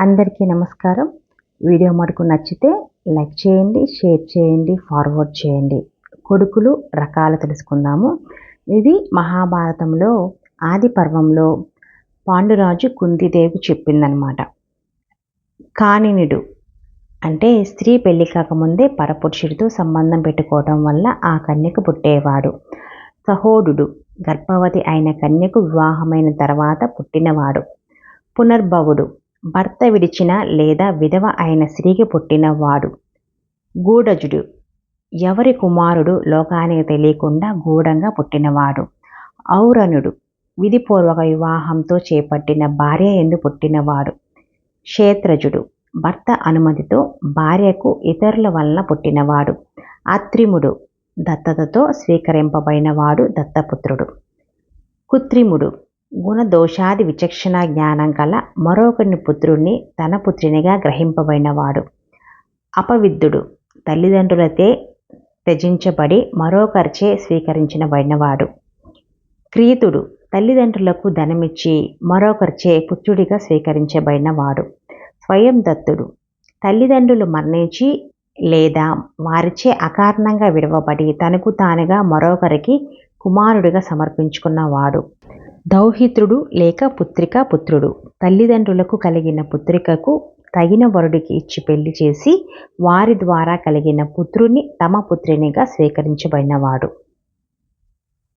అందరికీ నమస్కారం. వీడియో మటుకు నచ్చితే లైక్ చేయండి షేర్ చేయండి ఫార్వర్డ్ చేయండి. కొడుకులు రకాలు తెలుసుకుందాము. ఇది మహాభారతంలో ఆది పర్వంలో పాండురాజు కుంతిదేవి చెప్పిందనమాట కానినుడు అంటే స్త్రీ పెళ్ళి కాకముందే పరపురుషుడితో సంబంధం పెట్టుకోవటం వల్ల ఆ కన్యకు పుట్టేవాడు. సహోడు గర్భవతి అయిన కన్యకు వివాహమైన తర్వాత పుట్టినవాడు. పునర్భవుడు భర్త విడిచిన లేదా విధవ అయిన స్త్రీకి పుట్టినవాడు గూఢజుడు. ఎవరి కుమారుడు లోకానికి తెలియకుండా గూఢంగా పుట్టినవాడు. ఔరణుడు. విధిపూర్వక వివాహంతో చేపట్టిన భార్య ఎందు పుట్టినవాడు. క్షేత్రజుడు. భర్త అనుమతితో భార్యకు ఇతరుల వలన పుట్టినవాడు. అత్రిముడు. దత్తతతో స్వీకరింపబడినవాడు దత్తపుత్రుడు. కుత్రిముడు. గుణదోషాది విచక్షణ జ్ఞానం గల మరొకరిని పుత్రుణ్ణి తన పుత్రినిగా గ్రహింపబడినవాడు. అపవిద్ధుడు తల్లిదండ్రులతే త్యజించబడి మరొకరిచే స్వీకరించబడినవాడు. క్రీతుడు తల్లిదండ్రులకు ధనమిచ్చి మరొకరిచే పుత్రుడిగా స్వీకరించబడినవాడు. స్వయం దత్తుడు తల్లిదండ్రులు మరణించి లేదా వారిచే అకారణంగా విడవబడి తనకు తానుగా మరొకరికి కుమారుడిగా సమర్పించుకున్నవాడు. దౌహిత్రుడు లేక పుత్రికా పుత్రుడు. తల్లిదండ్రులకు కలిగిన పుత్రికకు తగిన వరుడికి ఇచ్చి పెళ్ళి చేసి వారి ద్వారా కలిగిన పుత్రుని తమ పుత్రినిగా స్వీకరించబడినవాడు.